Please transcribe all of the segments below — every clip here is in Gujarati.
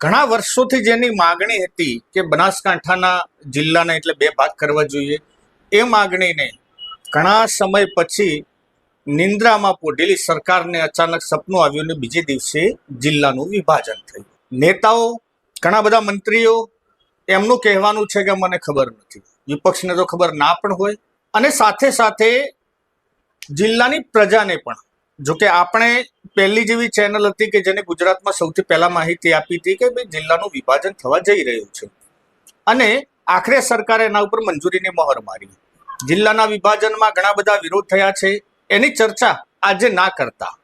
ઘણા વર્ષોથી જેની માગણી હતી કે બનાસકાંઠાના જિલ્લાને એટલે બે ભાગ કરવા જોઈએ. એ માગણીને ઘણા સમય પછી નિંદ્રામાં પોઢેલી સરકારને અચાનક સપનું આવ્યું ને બીજે દિવસે જિલ્લાનું વિભાજન થયું. નેતાઓ, ઘણા બધા મંત્રીઓ એમનું કહેવાનું છે કે મને ખબર નથી. વિપક્ષને તો ખબર ના પણ હોય. અને સાથે સાથે જિલ્લાની પ્રજાને પણ જો કે આપણે પહેલી જેવી ચેનલ હતી કે જેને ગુજરાતમાં સૌથી પહેલા માહિતી આપી હતી કે ભાઈ જિલ્લાનું વિભાજન થવા જઈ રહ્યું છે. અને આખરે સરકારે એના ઉપર મંજૂરીની મહોર મારી. જિલ્લાના વિભાજનમાં ઘણા બધા વિરોધ થયા છે. એની ચર્ચા આજે ના કરતા.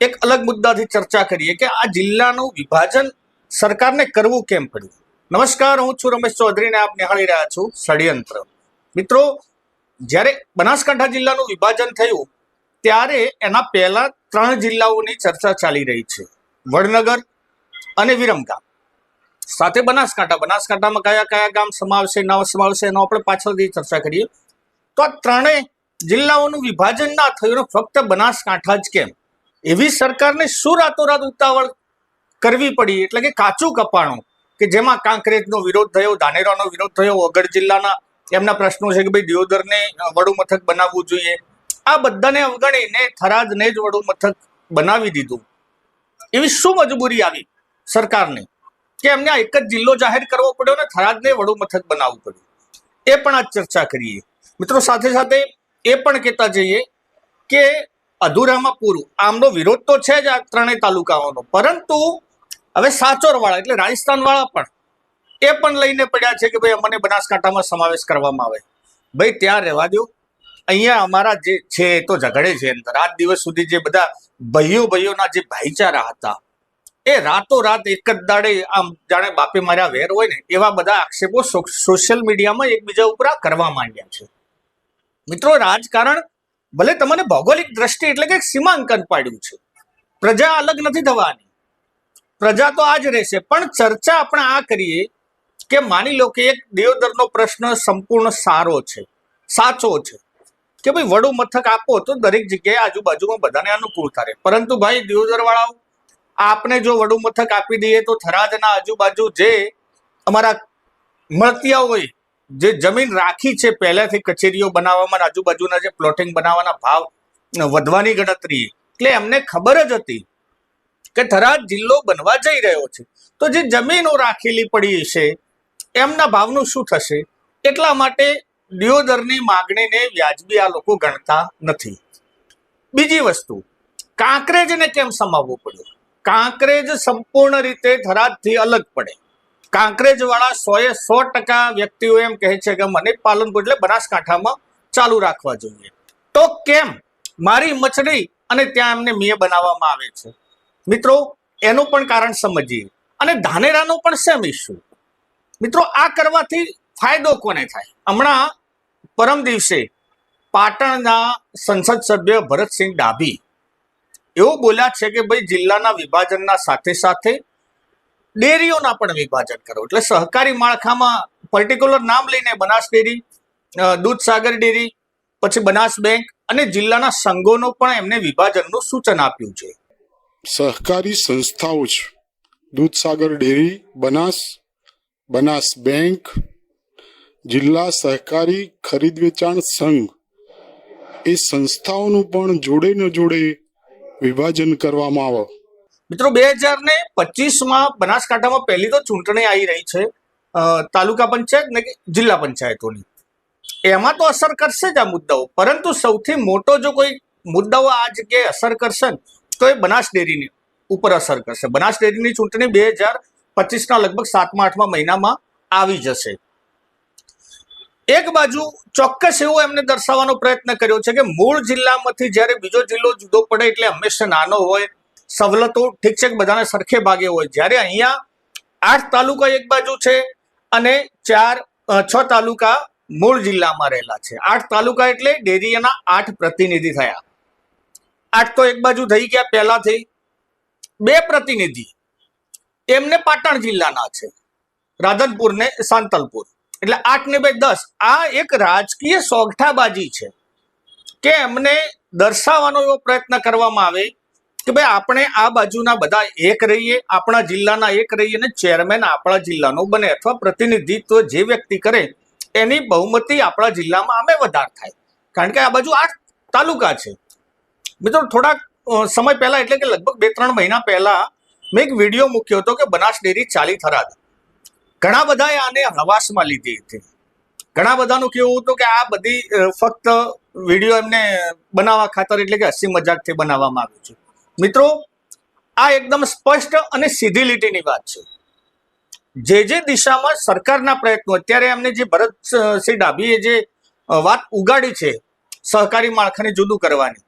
એક અલગ મુદ્દાથી ચર્ચા કરીએ કે આ જિલ્લાનું વિભાજન સરકારને કરવું કેમ પડ્યું? નમસ્કાર, હું છું રમેશ ચૌધરીને આપ નિહાળી રહ્યા છું ષડયંત્ર મિત્રો, જ્યારે બનાસકાંઠા જિલ્લાનું વિભાજન થયું ત્યારે એના પહેલા ત્રણ જિલ્લાઓની ચર્ચા ચાલી રહી છે. વડનગર અને વિરમગામ. સાથે બનાસકાંઠા. બનાસકાંઠામાં કયા કયા ગામ સમાવશે, ન સમાવશે એનો આપણે પાછળથી ચર્ચા કરીએ. તો આ ત્રણેય જિલ્લાઓનું વિભાજન ના થયું ફક્ત બનાસકાંઠા જ કેમ? એવી સરકારને શું રાતોરાત ઉતાવળ કરવી પડી? એટલે કે કાચું કપાણું, કે જેમાં કાંકરેજનો વિરોધ થયો, ધાનેરાનો વિરોધ થયો વગર જિલ્લાના એમના પ્રશ્નો છે કે ભાઈ દિયોદરને વડુ મથક બનાવવું જોઈએ. આ બધાને અવગણીને થરાદને જ વડુ મથક બનાવી દીધું. એવી શું મજબૂરી આવી સરકારને? કે એમને એક જ જિલ્લો જાહેર કરવો પડ્યો ને થરાદને વડુ મથક બનાવવું પડ્યું. એ પણ આજ ચર્ચા કરીએ. મિત્રો, સાથે સાથે એ પણ કહેતા જઈએ કે અધૂરામાં પૂરું. આમનો વિરોધ તો છે જ આ ત્રણેય તાલુકાઓનો. પરંતુ હવે સાચોરવાળા, એટલે રાજસ્થાનવાળા પણ એ પણ લઈને પડ્યા છે કે ભાઈ અમને બનાસકાંઠામાં સમાવેશ કરવામાં આવે. ભાઈ, ત્યાં રહેવા દો. અહીંયા અમારા જે છે એ તો ઝઘડે છે અંદર. આજ દિવસ સુધી જે બધા ભાઈઓ ભાઈઓના જે ભાઈચારા હતા, એ રાતોરાત એક જ દાડે આમ જાણે બાપે માર્યા વેર હોય ને, એવા બધા આક્ષેપો સોશિયલ મીડિયામાં એકબીજા ઉપર કરવા માંડ્યા છે. મિત્રો, રાજકારણ ભલે તમને ભૌગોલિક દ્રષ્ટિ એટલે કે સીમાંકન પાડ્યું છે. પ્રજા અલગ નથી થવાની. પ્રજા તો આ જ રહેશે. પણ ચર્ચા આપણે આ કરીએ કે માની લો કે એક દેવદરનો પ્રશ્ન સંપૂર્ણ સારો છે, સાચો છે. કે ભાઈ વડું મથક આપો તો દરેક જગ્યાએ આજુબાજુમાં બધાને અનુકૂળ થાય. પરંતુ ભાઈ દિયોદર વાળાઓ આપને જો વડું મથક આપી દઈએ તો થરાદના આજુબાજુ જે અમારા મળતિયા હોય, જે જમીન રાખી છે પહેલાથી કચેરીઓ બનાવવામાં, આજુબાજુના જે પ્લોટિંગ બનાવવાના ભાવ વધવાની ગણતરી, એટલે એમને ખબર જ હતી કે થરાદ જિલ્લો બનવા જઈ રહ્યો છે. તો જે જમીનો રાખેલી પડી છે, એમના ભાવનું શું થશે? એટલા માટે દિયોદરની માગણીને વ્યાજબી આ લોકો ગણતા નથી. બીજી વસ્તુ, કાંકરેજને કેમ સમાવવું પડ્યું? કાંકરેજ સંપૂર્ણ રીતે થરાદથી અલગ પડે. કાંકરેજ વાળા સોએ સો ટકા વ્યક્તિઓ એમ કહે છે કે મને પાલનપુર એટલે બનાસકાંઠામાં ચાલુ રાખવા જોઈએ. તો કેમ? મારી મછડી અને ત્યાં એમને મીએ બનાવવામાં આવે છે. મિત્રો, એનું પણ કારણ સમજીએ. અને ધાનેરાનો પણ સેમ ઇસ્યુ મિત્રો, આ કરવાથી ફાયદો કોને થાય? હમણાં પરમ દિવસે પાટણના સંસદ સભ્ય ભરતસિંહ ડાભી એવું બોલ્યા છે કે ભાઈ જિલ્લાના વિભાજનના સાથે સાથે ડેરીઓના પણ વિભાજન કરો. એટલે સહકારી માળખામાં પર્ટિક્યુલર નામ લઈને બનાસ ડેરી દૂધસાગર ડેરી, પછી બનાસ બેંક અને જિલ્લાના સંઘોનો પણ એમને વિભાજનનું સૂચન આપ્યું છે. સહકારી સંસ્થાઓ છે. દૂધસાગર ડેરી, બનાસ બનાસ બેંક જિલ્લા સહકારી ખરીદ વેચાણ સંઘ એ સંસ્થાઓનું પણ જોડે ન જોડે વિભાજન કરવામાં આવે. મિત્રો બે હજાર ને પચીસમાં બનાસકાંઠામાં પહેલી તો ચૂંટણી આવી રહી છે. તાલુકા પંચાયત ને જિલ્લા પંચાયતોની. એમાં તો અસર કરશે જ આ મુદ્દાઓ. પરંતુ સૌથી મોટો જો કોઈ મુદ્દાઓ આ જગ્યાએ અસર કરશે ને, તો એ બનાસ ડેરીની ઉપર અસર કરશે. બનાસ ડેરીની ચૂંટણી બે હજાર પચીસના લગભગ સાતમા આઠમા મહિનામાં આવી જશે. એક બાજુ ચોક્કસ એવો એમને દર્શાવવાનો પ્રયત્ન કર્યો છે કે મૂળ જિલ્લામાંથી જ્યારે બીજો જિલ્લો જુદો પડે એટલે હંમેશા નાનો હોય, સવલતો ઠીક છે કે બધાને સરખે ભાગે હોય. જ્યારે અહીંયા આઠ તાલુકા એક બાજુ છે અને ચાર છ તાલુકા મૂળ જિલ્લામાં રહેલા છે. આઠ તાલુકા એટલે ડેરીના આઠ પ્રતિનિધિ થયા. આઠ તો એક બાજુ થઈ ગયા પહેલાથી બે પ્રતિનિધિ. એમને પાટણ જિલ્લાના છે. રાધનપુર ને સાંતલપુર. એટલે આઠ ને બે દસ. આ એક રાજકીય સોગઠાબાજી છે કે એમને દર્શાવવાનો એવો પ્રયત્ન કરવામાં આવે કે ભાઈ આપણે આ બાજુના બધા એક રહીએ, આપણા જિલ્લાના એક રહીએ અને ચેરમેન આપણા જિલ્લાનો બને અથવા પ્રતિનિધિત્વ જે વ્યક્તિ કરે એની બહુમતી આપણા જિલ્લામાં અમે વધાર થાય. કારણ કે આ બાજુ આઠ તાલુકા છે. મિત્રો થોડાક સમય પહેલા એટલે કે લગભગ બે ત્રણ મહિના પહેલા મેં એક વીડિયો મૂક્યો હતો કે બનાસ ડેરી ચાલી થરાદ. ઘણા બધાએ આને હવાસમાં લીધી હતી. ઘણા બધાનું કેવું હતું કે આ બધી ફક્ત વીડિયો એમને બનાવવા ખાતર એટલે કે હસી મજાકથી બનાવવામાં આવ્યું છે. મિત્રો, આ એકદમ સ્પષ્ટ અને સીધી લીટીની વાત છે. જે જે દિશામાં સરકારના પ્રયત્નો, અત્યારે એમને જે ભરતસિંહ ડાભીએ જે વાત ઉગાડી છે સહકારી માળખાને જુદું કરવાની,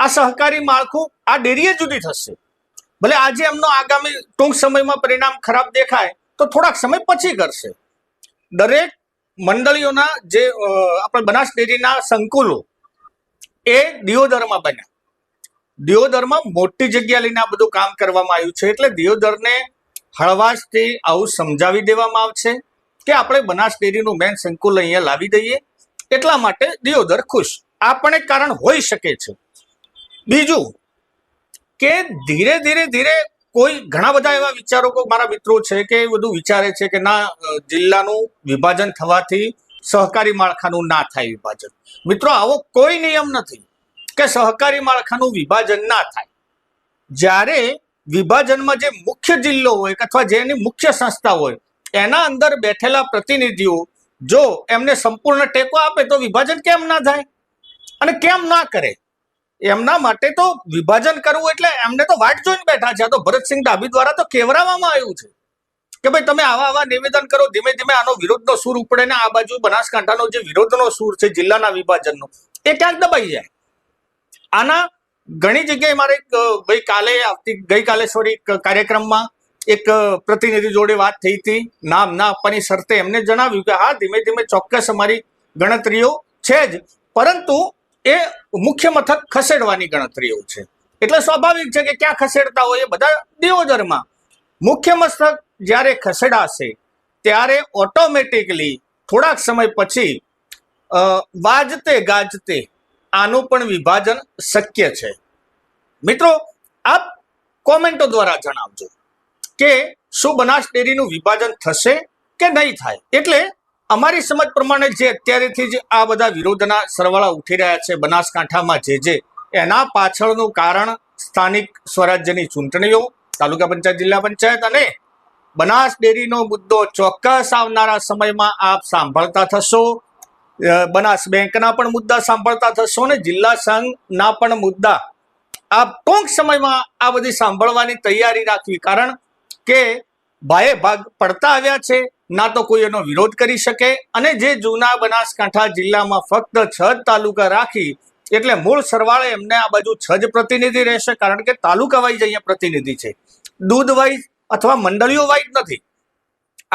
આ સહકારી માળખું આ ડેરીએ જુદી થશે. ભલે આજે એમનો આગામી ટૂંક સમયમાં પરિણામ ખરાબ દેખાય તો થોડાક સમય પછી કરશે દરેક મંડળીઓના જે આપણે બનાસ ડેરીના સંકુલો એ દિયોદરમાં બન્યા. દિયોદરમાં મોટી જગ્યા લઈને આ બધું કામ કરવામાં આવ્યું છે એટલે દિયોદરને હળવાશથી આવું સમજાવી દેવામાં આવશે કે આપણે બનાસ ડેરીનું મેન સંકુલ અહીંયા લાવી દઈએ. એટલા માટે દિયોદર ખુશ. આ પણ એક કારણ હોઈ શકે છે. બીજું કે ધીરે ધીરે ધીરે કોઈ ઘણા બધા એવા વિચારકો મારા મિત્રો છે કે એ બધું વિચારે છે કે ના જિલ્લાનું વિભાજન થવાથી સહકારી માળખાનું ના થાય વિભાજન. મિત્રો, આવો કોઈ નિયમ નથી કે સહકારી માળખાનું વિભાજન ના થાય. જ્યારે વિભાજનમાં જે મુખ્ય જિલ્લો હોય અથવા જેની મુખ્ય સંસ્થા હોય, એના અંદર બેઠેલા પ્રતિનિધિઓ જો એમને સંપૂર્ણ ટેકો આપે તો વિભાજન કેમ ના થાય? અને કેમ ના કરે? એમના માટે તો વિભાજન કરવું એટલે એમને તો વાટ જોઈને બેઠા છે. આ તો ભરતસિંહ ડાભી દ્વારા તો કેવરાવવામાં આવ્યું છે. કે ભાઈ તમે આવા આવા નિવેદન કરો, ધીમે ધીમે આનો વિરોધનો સૂર ઉપડે ને આ બાજુ બનાસકાંઠાનો જે વિરોધનો સૂર છે, જિલ્લાના વિભાજનનો, એ ક્યાંક દબાઈ જાય. આના ઘણી જગ્યાએ મારે ભાઈ કાલે આવતી ગઈકાલે સોરી કાર્યક્રમમાં એક પ્રતિનિધિ જોડે વાત થઈ હતી. નામ ના આપવાની શરતે એમને જણાવ્યું કે હા, ધીમે ધીમે ચોક્કસ અમારી ગણતરીઓ છે જ. પરંતુ એ મુખ્ય મથક ખસેડવાની ગણતરીઓ છે. એટલે સ્વાભાવિક છે કે ક્યાં ખસેડતા હોય એ બધા દેવોદરમાં મુખ્ય મથક જ્યારે ખસેડાશે, ત્યારે ઓટોમેટિકલી થોડાક સમય પછી વાજતે ગાજતે આનું પણ વિભાજન શક્ય છે. મિત્રો, આપ કોમેન્ટો દ્વારા જણાવજો કે શું બનાસ ડેરીનું વિભાજન થશે કે નહીં થાય? એટલે અમારી સમજ પ્રમાણે જે અત્યારેથી જ આ બધા વિરોધના સરવાળા ઉઠી રહ્યા છે, બનાસકાંઠામાં જે જે, એના પાછળનું કારણ સ્થાનિક સ્વરાજ્યની ચૂંટણીઓ, તાલુકા પંચાયત, જિલ્લા પંચાયત અને બનાસ ડેરીનો મુદ્દો ચોક્કસ આવનારા સમયમાં આપ સાંભળતા થશો. બનાસ બેંકના પણ મુદ્દા સાંભળતા થશો અને જિલ્લા સંઘના પણ મુદ્દા આપ ટૂંક સમયમાં આ બધી સાંભળવાની તૈયારી રાખવી. કારણ કે ભાઈ ભાગ પડતા આવ્યા છે ના તો કોઈ એનો વિરોધ કરી શકે. અને જે જૂના બનાસકાંઠા જિલ્લામાં ફક્ત છ તાલુકા રાખી, એટલે મૂળ સરવાળે એમને આ બાજુ છ જ પ્રતિનિધિ રહેશે, કારણ કે તાલુકા વાઇઝ અહીંયા પ્રતિનિધિ છે. દૂધ વાઇઝ અથવા મંડળીઓ વાઇઝ નથી.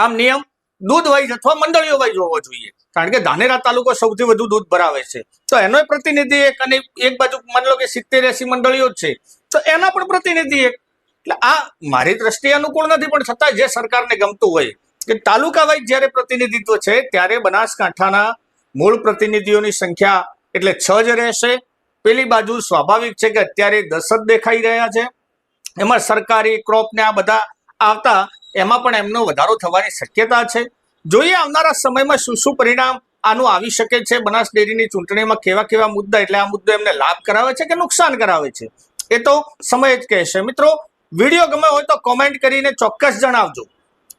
આમ નિયમ દૂધ વાઇઝ અથવા મંડળીઓ વાઇઝ હોવો જોઈએ. કારણ કે ધાનેરા તાલુકો સૌથી વધુ દૂધ ભરાવે છે. તો એનો પ્રતિનિધિ એક અને એક બાજુ માની લો કે સિત્તેર એસી મંડળીઓ છે. તો એના પણ પ્રતિનિધિ એક. એટલે આ મારી દ્રષ્ટિએ અનુકૂળ નથી, પણ છતાં જે સરકારને ગમતું હોય કે તાલુકા વાઇઝ જ્યારે પ્રતિનિધિત્વ છે, ત્યારે બનાસકાંઠાના મૂળ પ્રતિનિધિઓની સંખ્યા એટલે છ જ રહેશે. પેલી બાજુ સ્વાભાવિક છે કે અત્યારે દસ જ દેખાઈ રહ્યા છે. એમાં સરકારી ક્રોપને આ બધા આવતા, એમાં પણ એમનો વધારો થવાની શક્યતા છે. જોઈએ આવનારા સમયમાં શું શું પરિણામ આનું આવી શકે છે. બનાસ ડેરીની ચૂંટણીમાં કેવા કેવા મુદ્દા, એટલે આ મુદ્દો એમને લાભ કરાવે છે કે નુકસાન કરાવે છે? એ તો સમય જ કહેશે. મિત્રો, વીડિયો ગમે હોય તો કોમેન્ટ કરીને ચોક્કસ જણાવજો.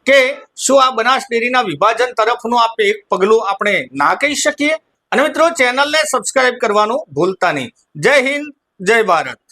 કે શું આ બનાસ ડેરીના વિભાજન તરફનું આપણે એક પગલું આપણે ના કહી શકીએ? અને મિત્રો, ચેનલને સબસ્ક્રાઇબ કરવાનું ભૂલતા નહીં. જય હિન્દ, જય ભારત.